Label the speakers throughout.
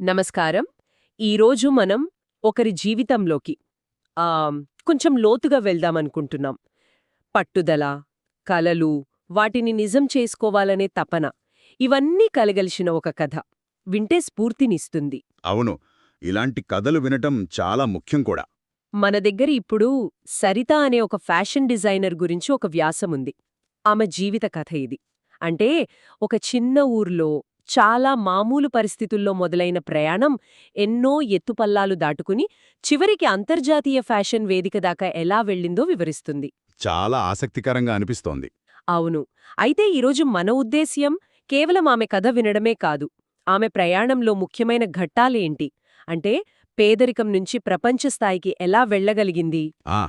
Speaker 1: నమస్కారం. ఈరోజు మనం ఒకరి జీవితంలోకి కొంచెం లోతుగా వెళ్దామనుకుంటున్నాం పట్టుదల కలలు వాటిని నిజం చేసుకోవాలనే తపన ఇవన్నీ కలగలిసిన ఒక కథ. వింటే స్ఫూర్తినిస్తుంది.
Speaker 2: అవును. ఇలాంటి కథలు వినటం చాలా ముఖ్యం కూడా.
Speaker 1: మన దగ్గర ఇప్పుడు సరిత అనే ఒక ఫ్యాషన్ డిజైనర్ గురించి ఒక వ్యాసముంది. ఆమె జీవిత కథ ఇది. అంటే ఒక చిన్న ఊర్లో చాలా మామూలు పరిస్థితుల్లో మొదలైన ప్రయాణం ఎన్నో ఎత్తుపల్లాలు దాటుకుని చివరికి అంతర్జాతీయ ఫ్యాషన్ వేదిక దాకా ఎలా వెళ్ళిందో వివరిస్తుంది.
Speaker 2: చాలా ఆసక్తికరంగా అనిపిస్తోంది.
Speaker 1: అవును. అయితే ఈరోజు మన ఉద్దేశ్యం కేవలం ఆమె కథ వినడమే కాదు. ఆమె ప్రయాణంలో ముఖ్యమైన ఘట్టాలేంటి? అంటే పేదరికం నుంచి ప్రపంచ స్థాయికి ఎలా వెళ్ళగలిగింది?
Speaker 2: ఆ!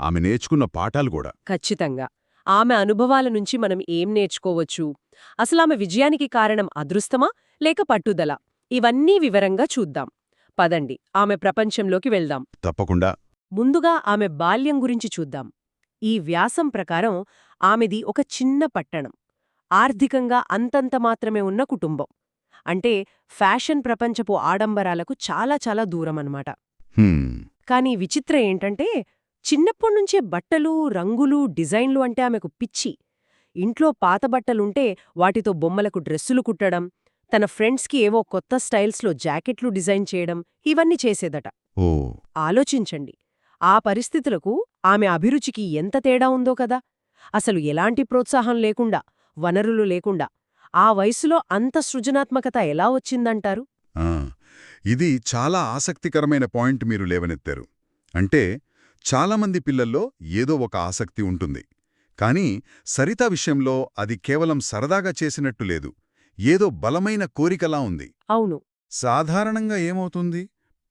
Speaker 2: ఆమె నేర్చుకున్న పాఠాలు కూడా.
Speaker 1: ఖచ్చితంగా. ఆమె అనుభవాల నుంచి మనం ఏం నేర్చుకోవచ్చు? అసలామె విజయానికి కారణం అదృష్టమా? లేక పట్టుదల? ఇవన్నీ వివరంగా చూద్దాం. పదండి ఆమె ప్రపంచంలోకి వెళ్దాం.
Speaker 2: తప్పకుండా.
Speaker 1: ముందుగా ఆమె బాల్యం గురించి చూద్దాం. ఈ వ్యాసం ప్రకారం ఆమెది ఒక చిన్న పట్టణం. ఆర్థికంగా అంతంత మాత్రమే ఉన్న కుటుంబం. అంటే ఫ్యాషన్ ప్రపంచపు ఆడంబరాలకు చాలా చాలా దూరమన్నమాట.
Speaker 2: హ్మ్,
Speaker 1: కానీ విచిత్ర ఏంటంటే చిన్నప్పటినుంచే బట్టలు రంగులు డిజైన్లు అంటే ఆమెకు పిచ్చి. ఇంట్లో పాత బట్టలుంటే వాటితో బొమ్మలకు డ్రెస్సులు కుట్టడం తన ఫ్రెండ్స్కి ఏవో కొత్త స్టైల్స్లో జాకెట్లు డిజైన్ చేయడం ఇవన్నీ చేసేదట.
Speaker 2: ఓ.
Speaker 1: ఆలోచించండి. ఆ పరిస్థితులకు ఆమె అభిరుచికి ఎంత తేడా ఉందో కదా! అసలు ఎలాంటి ప్రోత్సాహం లేకుండా వనరులు లేకుండా ఆ వయసులో అంత సృజనాత్మకత ఎలా వచ్చిందంటారు?
Speaker 2: ఇది చాలా ఆసక్తికరమైన పాయింట్ మీరు లేవనెత్తారు. అంటే చాలామంది పిల్లల్లో ఏదో ఒక ఆసక్తి ఉంటుంది. కానీ సరిత విషయంలో అది కేవలం సరదాగా చేసినట్టు లేదు. ఏదో బలమైన కోరికలా ఉంది.
Speaker 1: అవును.
Speaker 2: సాధారణంగా ఏమవుతుంది?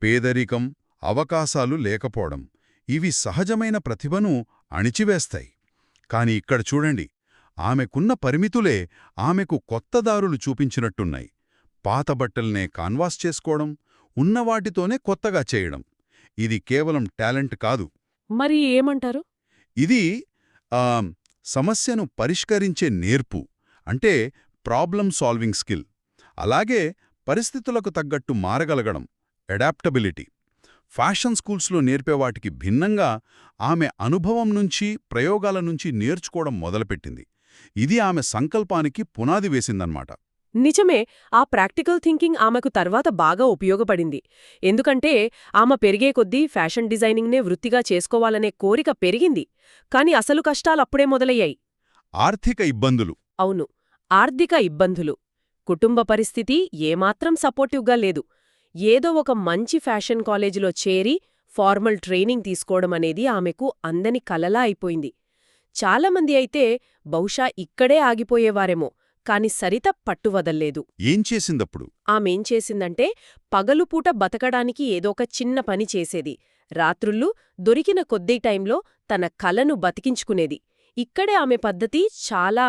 Speaker 2: పేదరికం అవకాశాలు లేకపోవడం. ఇవి సహజమైన ప్రతిభను అణిచివేస్తాయి. కాని ఇక్కడ చూడండి ఆమెకున్న పరిమితులే ఆమెకు కొత్త దారులు చూపించినట్టున్నాయి. పాత బట్టల్నే కాన్వాస్ చేసుకోవడం ఉన్నవాటితోనే కొత్తగా చేయడం. ఇది కేవలం టాలెంట్ కాదు.
Speaker 1: మరి ఏమంటారు?
Speaker 2: ఇది ఆ, సమస్యను పరిష్కరించే నేర్పు అంటే ప్రాబ్లం సాల్వింగ్ స్కిల్. అలాగే పరిస్థితులకు తగ్గట్టు మారగలగడం అడాప్టబిలిటీ. ఫ్యాషన్ స్కూల్స్లో నేర్పేవాటికి భిన్నంగా ఆమె అనుభవం నుంచి ప్రయోగాల నుంచి నేర్చుకోవడం మొదలుపెట్టింది. ఇది ఆమె సంకల్పానికి పునాది వేసిందన్నమాట
Speaker 1: నిజమే ఆ ప్రాక్టికల్ థింకింగ్ ఆమెకు తర్వాత బాగా ఉపయోగపడింది. ఎందుకంటే ఆమె పెరిగే కొద్దీ ఫ్యాషన్ డిజైనింగ్నే వృత్తిగా చేసుకోవాలనే కోరిక పెరిగింది. కాని అసలు కష్టాలప్పుడే మొదలయ్యాయి.
Speaker 2: ఆర్థిక ఇబ్బందులు.
Speaker 1: అవును ఆర్థిక ఇబ్బందులు. కుటుంబ పరిస్థితి ఏమాత్రం సపోర్టివ్గా లేదు. ఏదో ఒక మంచి ఫ్యాషన్ కాలేజీలో చేరి ఫార్మల్ ట్రైనింగ్ తీసుకోవడం అనేది ఆమెకు అందని కలలా అయిపోయింది. చాలామంది అయితే బహుశా ఇక్కడే ఆగిపోయేవారేమో. కాని సరిత పట్టువదల్లేదు.
Speaker 2: ఏం చేసిందప్పుడు?
Speaker 1: ఆమెం చేసిందంటే పగలుపూట బతకడానికి ఏదో ఒక చిన్న పని చేసేది. రాత్రుళ్ళు దొరికిన కొద్ది టైంలో తన కలను బతికించుకునేది. ఇక్కడే ఆమె పద్ధతి చాలా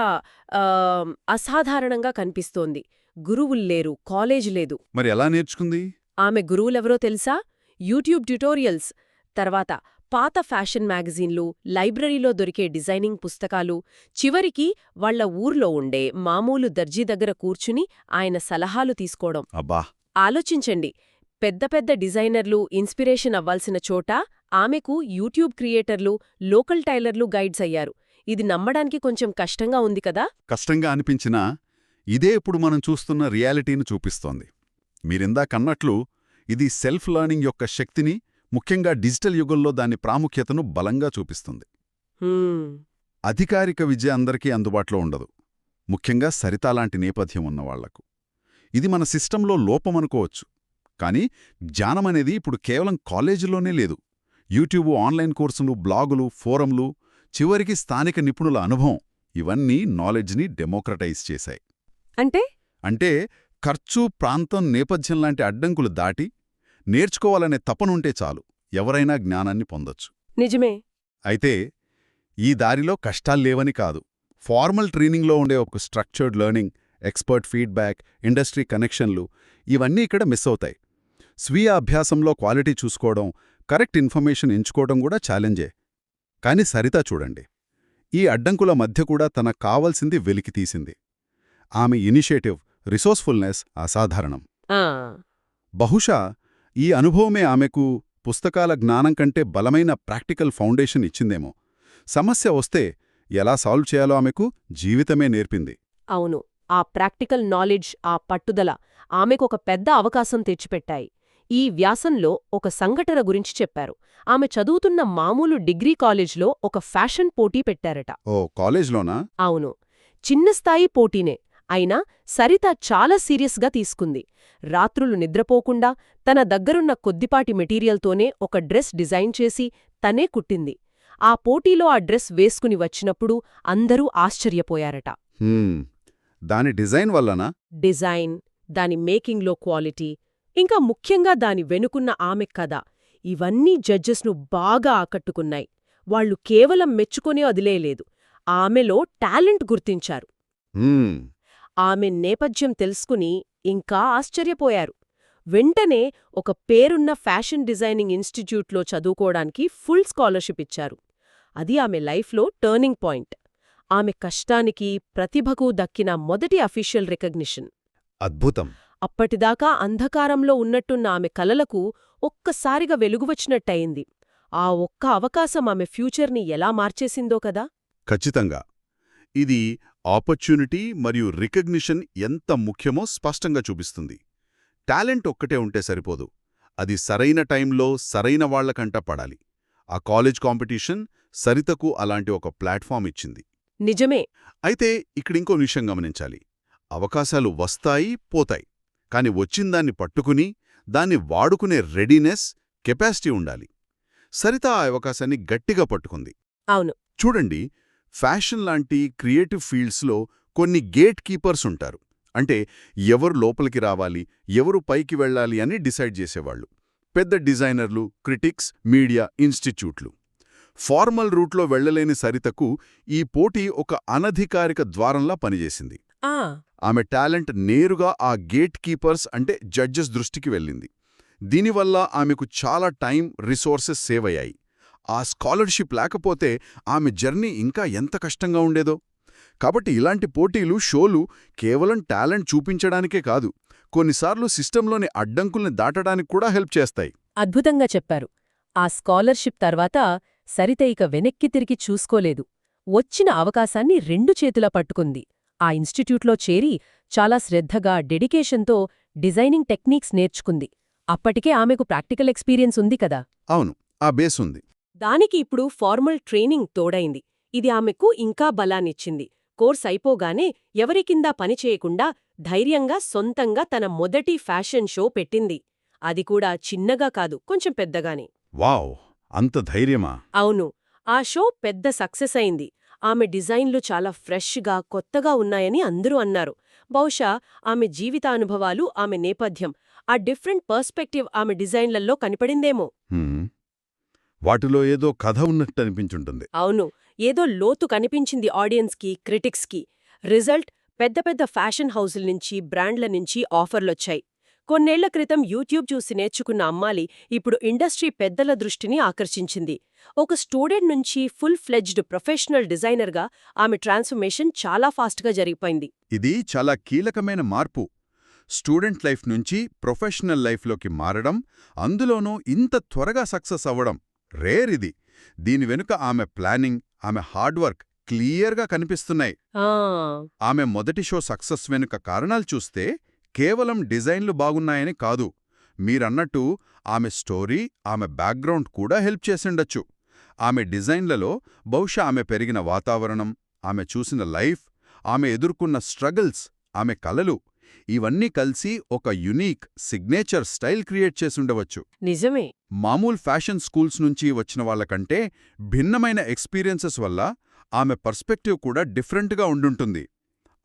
Speaker 1: అసాధారణంగా కనిపిస్తోంది. గురువుల్లేరు కాలేజ్ లేదు.
Speaker 2: మరి ఎలా నేర్చుకుంది?
Speaker 1: ఆమె గురువులెవరో తెలుసా? YouTube tutorials. తర్వాత పాత ఫ్యాషన్ మ్యాగజీన్లు లైబ్రరీలో దొరికే డిజైనింగ్ పుస్తకాలు చివరికి వాళ్ళ ఊర్లో ఉండే మామూలు దర్జీ దగ్గర కూర్చుని ఆయన సలహాలు తీసుకోవడం.
Speaker 2: అబ్బా!
Speaker 1: ఆలోచించండి పెద్ద పెద్ద డిజైనర్లు ఇన్స్పిరేషన్ అవ్వాల్సిన చోట ఆమెకు యూట్యూబ్ క్రియేటర్లు లోకల్ టైలర్లు గైడ్స్ అయ్యారు. ఇది నమ్మడానికి కొంచెం కష్టంగా ఉంది కదా?
Speaker 2: కష్టంగా అనిపించినా ఇదే ఇప్పుడు మనం చూస్తున్న రియాలిటీని చూపిస్తోంది. మీరిందాకన్నట్లు ఇది సెల్ఫ్ లర్నింగ్ యొక్క శక్తిని ముఖ్యంగా డిజిటల్ యుగంలో దాని ప్రాముఖ్యతను బలంగా చూపిస్తుంది. అధికారిక విద్య అందరికీ అందుబాటులో ఉండదు. ముఖ్యంగా సరితాలాంటి నేపథ్యం ఉన్నవాళ్ళకు ఇది మన సిస్టంలో లోపమనుకోవచ్చు కానీ జ్ఞానమనేది ఇప్పుడు కేవలం కాలేజీలోనే లేదు. యూట్యూబ్ ఆన్లైన్ కోర్సులు బ్లాగులు ఫోరంలు చివరికి స్థానిక నిపుణుల అనుభవం ఇవన్నీ నాలెడ్జ్ని డెమోక్రటైజ్ చేశాయి.
Speaker 1: అంటే?
Speaker 2: అంటే ఖర్చు ప్రాంతం నేపథ్యం లాంటి అడ్డంకులు దాటి నేర్చుకోవాలనే తపనుంటే చాలు. ఎవరైనా జ్ఞానాన్ని పొందొచ్చు.
Speaker 1: నిజమే.
Speaker 2: అయితే ఈ దారిలో కష్టాల్లేవని కాదు. ఫార్మల్ ట్రైనింగ్లో ఉండే ఒక structured learning expert feedback industry కనెక్షన్లు ఇవన్నీ ఇక్కడ మిస్ అవుతాయి. స్వీయ అభ్యాసంలో క్వాలిటీ చూసుకోవడం కరెక్ట్ ఇన్ఫర్మేషన్ ఎంచుకోవడం కూడా ఛాలెంజే. కాని సరితా చూడండి. ఈ అడ్డంకుల మధ్య కూడా తనకు కావలసింది వెలికితీసింది ఆమె ఇనిషియేటివ్ రిసోర్స్ఫుల్నెస్ అసాధారణం. బహుశా ఈ అనుభవమే ఆమెకు పుస్తకాల జ్ఞానం కంటే బలమైన ప్రాక్టికల్ ఫౌండేషన్ ఇచ్చిందేమో. సమస్య వస్తే ఎలా సాల్వ్ చేయాలో ఆమెకు జీవితమే నేర్పింది.
Speaker 1: అవును ఆ ప్రాక్టికల్ నాలెడ్జ్ ఆ పట్టుదల ఆమెకొక పెద్ద అవకాశం తెచ్చిపెట్టాయి. ఈ వ్యాసంలో ఒక సంఘటన గురించి చెప్పారు. ఆమె చదువుతున్న మామూలు డిగ్రీ కాలేజ్లో ఒక ఫ్యాషన్ పోటీ పెట్టారట.
Speaker 2: ఓ కాలేజ్లోనా?
Speaker 1: అవును. చిన్న స్థాయి పోటీనే. అయినా సరిత చాలా సీరియస్గా తీసుకుంది. రాత్రులు నిద్రపోకుండా తన దగ్గరున్న కొద్దిపాటి మెటీరియల్తోనే ఒక డ్రెస్ డిజైన్ చేసి తనే కుట్టింది. ఆ పోటీలో ఆ డ్రెస్ వేసుకుని వచ్చినప్పుడు అందరూ ఆశ్చర్యపోయారట.
Speaker 2: దాని డిజైన్ వల్లనా?
Speaker 1: డిజైన్ దాని మేకింగ్లో క్వాలిటీ ఇంకా ముఖ్యంగా దాని వెనుకున్న ఆమె కథ. ఇవన్నీ జడ్జెస్ను బాగా ఆకట్టుకున్నాయి. వాళ్ళు కేవలం మెచ్చుకొనే వదిలేయలేదు ఆమెలో టాలెంట్ గుర్తించారు. ఆమె నేపథ్యం తెలుసుకుని ఇంకా ఆశ్చర్యపోయారు. వెంటనే ఒక పేరున్న ఫ్యాషన్ డిజైనింగ్ ఇన్స్టిట్యూట్లో చదువుకోవడానికి ఫుల్ స్కాలర్షిప్ ఇచ్చారు. అది ఆమె లైఫ్లో టర్నింగ్ పాయింట్. ఆమె కష్టానికి ప్రతిభకు దక్కిన మొదటి అఫీషియల్ రికగ్నిషన్.
Speaker 2: అద్భుతం.
Speaker 1: అప్పటిదాకా అంధకారంలో ఉన్నట్టున్న ఆమె కలలకు ఒక్కసారిగా వెలుగువచ్చినట్టయింది ఆ ఒక్క అవకాశం ఆమె ఫ్యూచర్ని ఎలా మార్చేసిందో కదా?
Speaker 2: ఖచ్చితంగా. ఇది ఆపర్చ్యూనిటీ మరియు రికగ్నిషన్ ఎంత ముఖ్యమో స్పష్టంగా చూపిస్తుంది. టాలెంట్ ఒక్కటే ఉంటే సరిపోదు. అది సరైన టైంలో సరైన వాళ్ళకంట పడాలి. ఆ కాలేజ్ కాంపిటీషన్ సరితకు అలాంటి ఒక ప్లాట్ఫామ్ ఇచ్చింది.
Speaker 1: నిజమే.
Speaker 2: అయితే ఇక్కడింకో విషయం గమనించాలి. అవకాశాలు వస్తాయి పోతాయి. కాని వచ్చిందాన్ని పట్టుకుని దాన్ని వాడుకునే రెడీనెస్ కెపాసిటీ ఉండాలి. సరిత ఆ అవకాశాన్ని గట్టిగా పట్టుకుంది.
Speaker 1: అవును.
Speaker 2: చూడండి ఫ్యాషన్ లాంటి క్రియేటివ్ ఫీల్డ్స్లో కొన్ని గేట్ కీపర్స్ ఉంటారు. అంటే ఎవరు లోపలికి రావాలి ఎవరు పైకి వెళ్ళాలి అని డిసైడ్ చేసేవాళ్ళు. పెద్ద డిజైనర్లు క్రిటిక్స్ మీడియా ఇన్స్టిట్యూట్లు. ఫార్మల్ రూట్లో వెళ్ళలేని సరితకు ఈ పోటీ ఒక అనధికారిక ద్వారంలా పనిచేసింది. ఆమె టాలెంట్ నేరుగా ఆ గేట్ కీపర్స్ అంటే జడ్జెస్ దృష్టికి వెళ్ళింది. దీనివల్ల ఆమెకు చాలా టైం రిసోర్సెస్ సేవ్ అయ్యాయి ఆ స్కాలర్షిప్ లేకపోతే ఆమె జర్నీ ఇంకా ఎంత కష్టంగా ఉండేదో. కాబట్టి ఇలాంటి పోటీలు షోలు కేవలం టాలెంట్ చూపించడానికే కాదు కొన్నిసార్లు సిస్టంలోని అడ్డంకుల్ని దాటడానికి కూడా హెల్ప్ చేస్తాయి.
Speaker 1: అద్భుతంగా చెప్పారు. ఆ స్కాలర్షిప్ తర్వాత సరిత ఇక వెనక్కి తిరిగి చూసుకోలేదు. వచ్చిన అవకాశాన్ని రెండు చేతులా పట్టుకుంది. ఆ ఇన్స్టిట్యూట్లో చేరి చాలా శ్రద్ధగా డెడికేషన్తో డిజైనింగ్ టెక్నిక్స్ నేర్చుకుంది. అప్పటికే ఆమెకు ప్రాక్టికల్ ఎక్స్పీరియన్స్ ఉంది కదా.
Speaker 2: అవును ఆ బేస్ ఉంది.
Speaker 1: దానికి ఇప్పుడు ఫార్మల్ ట్రైనింగ్ తోడైంది. ఇది ఆమెకు ఇంకా బలాన్నిచ్చింది. కోర్స్ అయిపోగానే ఎవరి కిందా పనిచేయకుండా ధైర్యంగా సొంతంగా తన మొదటి ఫ్యాషన్ షో పెట్టింది. అది కూడా చిన్నగా కాదు కొంచెం పెద్దగానే.
Speaker 2: వావ్! అంత ధైర్యమా?
Speaker 1: అవును. ఆ షో పెద్ద సక్సెస్ అయింది. ఆమె డిజైన్లు చాలా ఫ్రెష్గా కొత్తగా ఉన్నాయని అందరూ అన్నారు. బహుశా ఆమె జీవితానుభవాలు ఆమె నేపథ్యం ఆ డిఫరెంట్ పర్స్పెక్టివ్ ఆమె డిజైన్లలో కనిపడిందేమో.
Speaker 2: వాటిలో ఏదో కథ ఉన్నట్టు అనిపించుంటుంది
Speaker 1: అవును. ఏదో లోతు కనిపించింది ఆడియన్స్కి క్రిటిక్స్కి. రిజల్ట్ పెద్ద పెద్ద ఫ్యాషన్ హౌసుల నుంచి బ్రాండ్ల నుంచి ఆఫర్లొచ్చాయి. కొన్నేళ్ళ క్రితం యూట్యూబ్ చూసి నేర్చుకున్న అమ్మాలి ఇప్పుడు ఇండస్ట్రీ పెద్దల దృష్టిని ఆకర్షించింది. ఒక స్టూడెంట్ నుంచి ఫుల్ ఫ్లెడ్జ్డ్ ప్రొఫెషనల్ డిజైనర్గా ఆమె ట్రాన్స్ఫర్మేషన్ చాలా ఫాస్ట్గా జరిగిపోయింది.
Speaker 2: ఇది చాలా కీలకమైన మార్పు. స్టూడెంట్ లైఫ్ నుంచి ప్రొఫెషనల్ లైఫ్లోకి మారడం అందులోనూ ఇంత త్వరగా సక్సెస్ అవ్వడం రేర్ ఇది దీని వెనుక ఆమె ప్లానింగ్ ఆమె హార్డ్ వర్క్ క్లియర్గా కనిపిస్తున్నాయి. ఆమె మొదటి షో సక్సెస్ వెనుక కారణాలు చూస్తే కేవలం డిజైన్లు బాగున్నాయని కాదు. మీరన్నట్టు ఆమె స్టోరీ ఆమె బ్యాక్గ్రౌండ్ కూడా హెల్ప్ చేసిండొచ్చు. ఆమె డిజైన్లలో బహుశా ఆమె పెరిగిన వాతావరణం ఆమె చూసిన లైఫ్ ఆమె ఎదుర్కొన్న స్ట్రగల్స్ ఆమె కలలు ఇవన్నీ కలిసి ఒక యునీక్ సిగ్నేచర్ స్టైల్ క్రియేట్ చేసుండవచ్చు.
Speaker 1: నిజమే.
Speaker 2: మామూలు ఫ్యాషన్ స్కూల్స్ నుంచి వచ్చిన వాళ్ళకంటే భిన్నమైన ఎక్స్పీరియన్సెస్ వల్ల ఆమె పర్స్పెక్టివ్ కూడా డిఫరెంట్గా ఉండుంటుంది.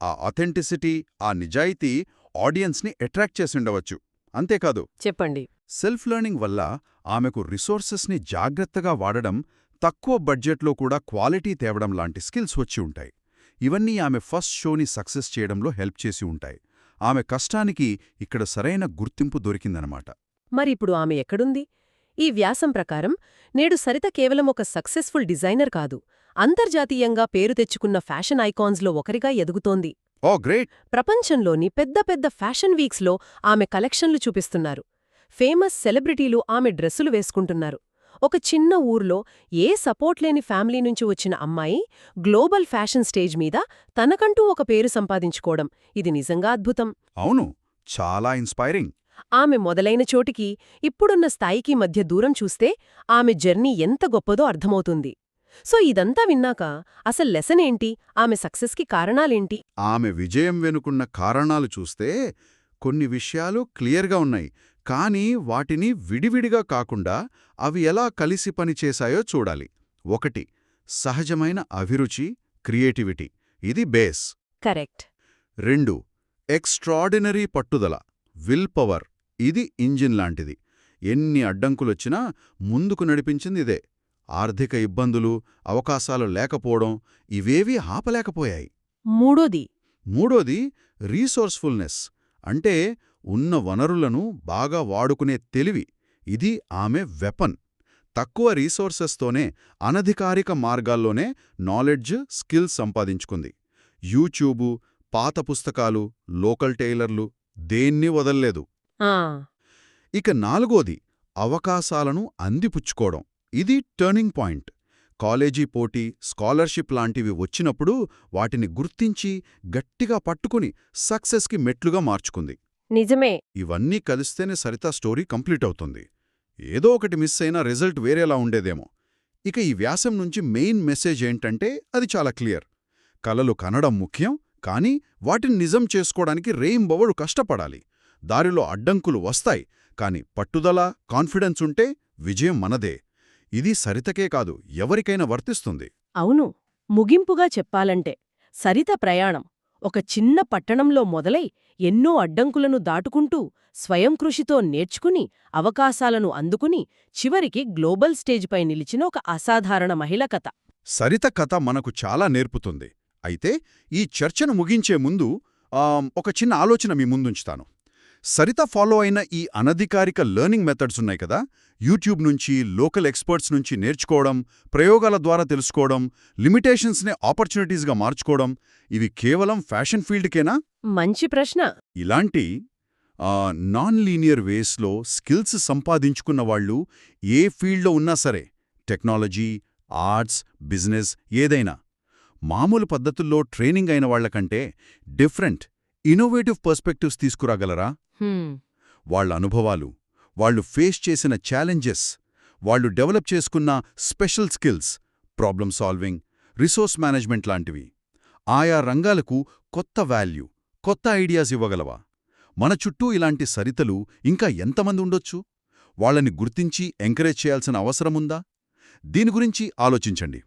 Speaker 2: ఆ అథెంటిసిటీ ఆ నిజాయితీ ఆడియన్స్ని అట్రాక్ట్ చేసిండవచ్చు. అంతేకాదు
Speaker 1: చెప్పండి.
Speaker 2: సెల్ఫ్ లెర్నింగ్ వల్ల ఆమెకు రిసోర్సెస్ని జాగ్రత్తగా వాడడం తక్కువ బడ్జెట్లో కూడా క్వాలిటీ తేవడం లాంటి స్కిల్స్ వచ్చి ఉంటాయి. ఇవన్నీ ఆమె ఫస్ట్ షోని సక్సెస్ చేయడంలో హెల్ప్ చేసి ఉంటాయి. ఆమె కష్టానికి ఇక్కడ సరైన గుర్తింపు దొరికిందనమాట.
Speaker 1: మరిప్పుడు ఆమె ఎక్కడుంది? ఈ వ్యాసం ప్రకారం నేడు సరిత కేవలం ఒక సక్సెస్ఫుల్ డిజైనర్ కాదు. అంతర్జాతీయంగా పేరు తెచ్చుకున్న ఫ్యాషన్ ఐకాన్స్లో ఒకరిగా ఎదుగుతోంది.
Speaker 2: ఓ గ్రేట్!
Speaker 1: ప్రపంచంలోని పెద్ద పెద్ద ఫ్యాషన్ వీక్స్లో ఆమె కలెక్షన్లు చూపిస్తున్నారు. ఫేమస్ సెలబ్రిటీలు ఆమె డ్రెస్సులు వేసుకుంటున్నారు. ఒక చిన్న ఊర్లో ఏ సపోర్ట్ లేని ఫ్యామిలీ నుంచి వచ్చిన అమ్మాయి గ్లోబల్ ఫ్యాషన్ స్టేజ్ మీద తనకంటూ ఒక పేరు సంపాదించుకోవడం. ఇది నిజంగా అద్భుతం.
Speaker 2: అవును చాలా ఇన్స్పైరింగ్.
Speaker 1: ఆమె మొదలైన చోటికి ఇప్పుడున్న స్థాయికి మధ్య దూరం చూస్తే ఆమె జర్నీ ఎంత గొప్పదో అర్థమవుతుంది. సో ఇదంతా విన్నాక అసలు లెసనేంటి ఆమె సక్సెస్కి కారణాలేంటి?
Speaker 2: ఆమె విజయం వెనుకున్న కారణాలు చూస్తే కొన్ని విషయాలు క్లియర్గా ఉన్నాయి. కానీ వాటిని విడివిడిగా కాకుండా అవి ఎలా కలిసి పనిచేశాయో చూడాలి. ఒకటి సహజమైన అభిరుచి క్రియేటివిటీ. ఇది బేస్.
Speaker 1: కరెక్ట్.
Speaker 2: రెండు ఎక్స్ట్రాడినరీ పట్టుదల. Will power. ఇది ఇంజిన్ లాంటిది. ఎన్ని అడ్డంకులొచ్చినా ముందుకు నడిపించింది ఇదే. ఆర్థిక ఇబ్బందులు అవకాశాలు లేకపోవడం ఇవేవీ ఆపలేకపోయాయి.
Speaker 1: మూడోది.
Speaker 2: మూడోది రీసోర్స్ఫుల్నెస్. అంటే ఉన్న వనరులను బాగా వాడుకునే తెలివి. ఇది ఆమె వెపన్. తక్కువ రీసోర్సెస్తోనే అనధికారిక మార్గాల్లోనే నాలెడ్జ్ స్కిల్స్ సంపాదించుకుంది. యూట్యూబు పాత పుస్తకాలు లోకల్ టైలర్లు దేన్ని వదల్లేదు. ఇక నాలుగోది అవకాశాలను అందిపుచ్చుకోవడం. ఇది టర్నింగ్ పాయింట్. కాలేజీ పోటీ స్కాలర్షిప్ లాంటివి వచ్చినప్పుడు వాటిని గుర్తించి గట్టిగా పట్టుకుని సక్సెస్కి మెట్లుగా మార్చుకుంది.
Speaker 1: నిజమే.
Speaker 2: ఇవన్నీ కలిస్తేనే సరిత స్టోరీ కంప్లీట్ అవుతుంది. ఏదో ఒకటి మిస్ అయినా రిజల్ట్ వేరేలా ఉండేదేమో. ఇక ఈ వ్యాసం నుంచి మెయిన్ మెసేజ్ ఏంటంటే అది చాలా క్లియర్. కలలు కనడం ముఖ్యం కానీ వాటిని నిజం చేసుకోవడానికి రేయింబవడు కష్టపడాలి. దారిలో అడ్డంకులు వస్తాయి కాని పట్టుదల కాన్ఫిడెన్స్ ఉంటే విజయం మనదే. ఇది సరితకే కాదు ఎవరికైనా వర్తిస్తుంది.
Speaker 1: అవును ముగింపుగా చెప్పాలంటే సరిత ప్రయాణం. ఒక చిన్న పట్టణంలో మొదలై ఎన్నో అడ్డంకులను దాటుకుంటూ స్వయం కృషితో నేర్చుకుని అవకాశాలను అందుకుని చివరికి గ్లోబల్ స్టేజ్పై నిలిచిన ఒక అసాధారణ మహిళ కథ.
Speaker 2: సరిత కథ మనకు చాలా నేర్పుతుంది. అయితే ఈ చర్చను ముగించే ముందు ఒక చిన్న ఆలోచన మీ ముందుంచుతాను. సరిత ఫాలో అయిన ఈ అనధికారిక లెర్నింగ్ మెథడ్స్ ఉన్నాయి కదా? యూట్యూబ్ నుంచి లోకల్ ఎక్స్పర్ట్స్ నుంచి నేర్చుకోవడం ప్రయోగాల ద్వారా తెలుసుకోవడం లిమిటేషన్స్నే ఆపర్చునిటీస్గా మార్చుకోవడం ఇవి కేవలం ఫ్యాషన్ ఫీల్డ్కేనా?
Speaker 1: మంచి ప్రశ్న.
Speaker 2: ఇలాంటి నాన్ లీనియర్ వేస్లో స్కిల్స్ సంపాదించుకున్న వాళ్ళు ఏ ఫీల్డ్లో ఉన్నా సరే టెక్నాలజీ ఆర్ట్స్ బిజినెస్ ఏదైనా మామూలు పద్ధతుల్లో ట్రైనింగ్ అయిన వాళ్ళకంటే డిఫరెంట్ ఇన్నోవేటివ్ పర్స్పెక్టివ్స్ తీసుకురాగలరా? వాళ్ళ అనుభవాలు వాళ్ళు ఫేస్ చేసిన ఛాలెంజెస్ వాళ్ళు డెవలప్ చేసుకున్న special skills problem solving resource management లాంటివి. ఆయా రంగాలకు కొత్త వాల్యూ కొత్త ఐడియాస్ ఇవ్వగలవా? మన చుట్టూ ఇలాంటి సరితలు ఇంకా ఎంతమంది ఉండొచ్చు? వాళ్ళని గుర్తించి ఎంకరేజ్ చేయాల్సిన అవసరముందా? దీని గురించి ఆలోచించండి.